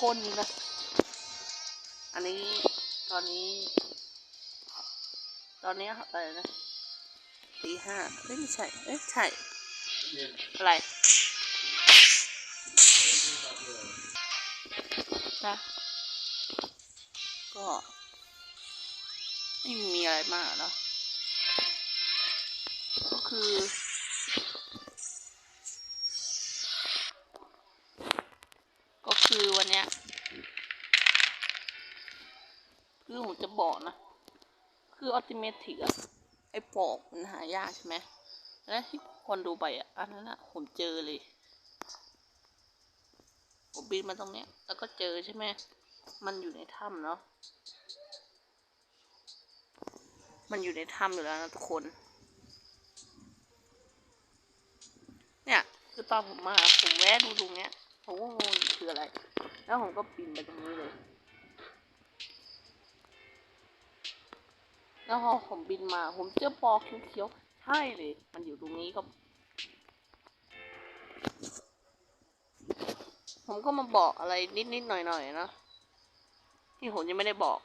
คนนะ อันนี้ตอนนี้ ตอนนี้อะไรนะตีห้าเอ้ยไม่ใช่เอ้ยใช่อะไรนะก็ไม่มีอะไรมากเนาะก็คือ ก็คือวันเนี้ย คือผมจะ บอกนะ คือออติเมติกอะไอปอกมันหายากใช่ไหมแล้วที่คนดูไปอะอันนั้นอะผมเจอเลย ผมบินมาตรงเนี้ย แล้วก็เจอใช่ไหม มันอยู่ในถ้ำเนาะ มันอยู่ในถ้ำอยู่แล้วนะทุกคน เนี่ย คือตอนผมมา ผมแวะดูตรงเนี้ย ผมก็งงคืออะไร แล้วผมก็บินไปตรงนี้เลย แล้วพอผมบินมา ผมเจอปอเขียวๆใช่เลย มันอยู่ตรงนี้ก็ผมก็มาบอกอะไรนิดๆหน่อยๆนะ ที่ผมยังไม่ได้บอก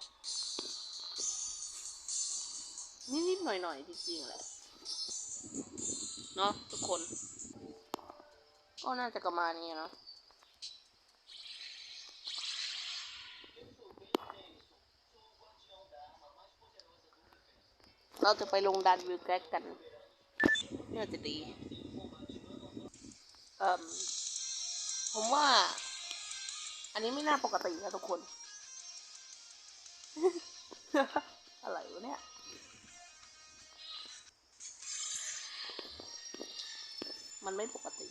นิดๆหน่อยๆจริงๆแหละเนาะทุกคน ก็น่าจะประมาณนี้เนาะ เราจะไปลงดันวิวแกรกกันน่าจะดีเอ่มผมว่า อันนี้ไม่น่าปกตินะทุกคน อะไรวะเนี่ย มันไม่ปกติ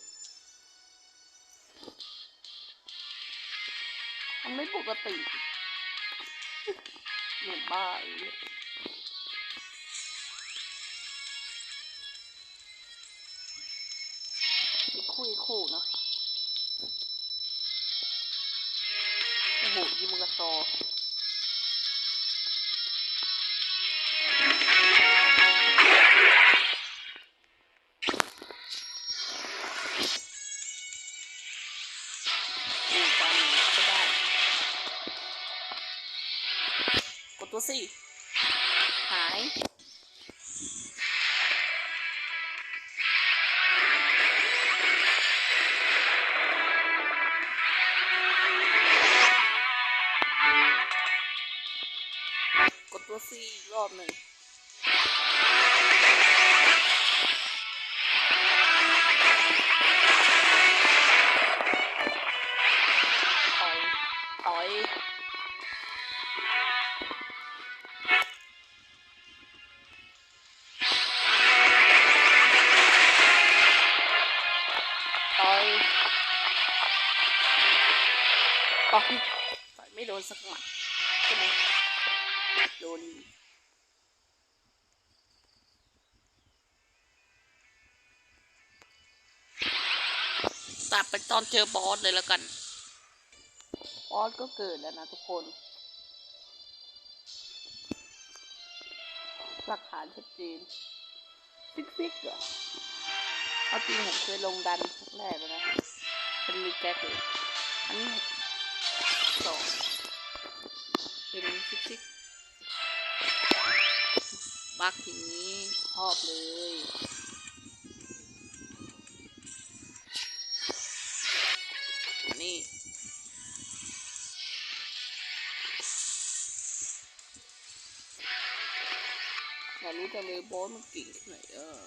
มันไม่ปกติเหมือนบ้าอย่างเงี้ย คุยคู่เนาะโอ้โหยิมกระซอตัวสิหาย ตัวซีอีกรอบหนึ่งถอยถอยถอยต่อยต่อยไม่โดนสักหมัดใช่ไหม ตัดไปตอนเจอบอสเลยแล้วกัน บอสก็เกิดแล้วนะทุกคน หลักฐานชัดเจนซิกซิกเหรอเอาจริงผมเคยลงดันแรกแล้วนะเป็นมีแก๊กเลยอันนี้สองเป็นซิกซิกบักอย่างนี้ชอบเลยากรู้จังเลยบอสมันเก่งที่ไหนเออ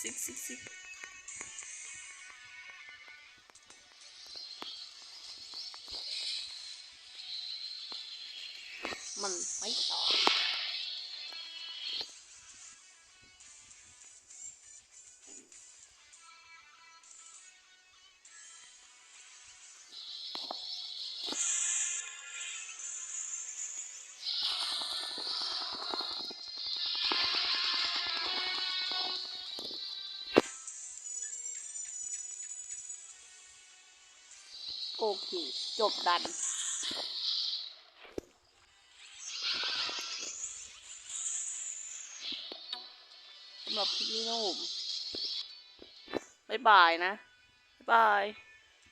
ซิกซิกซิกมันไม่ต โอเคจบดัน สำหรับคลิปนี้นะผมบ๊ายบายนะ บ๊ายบาย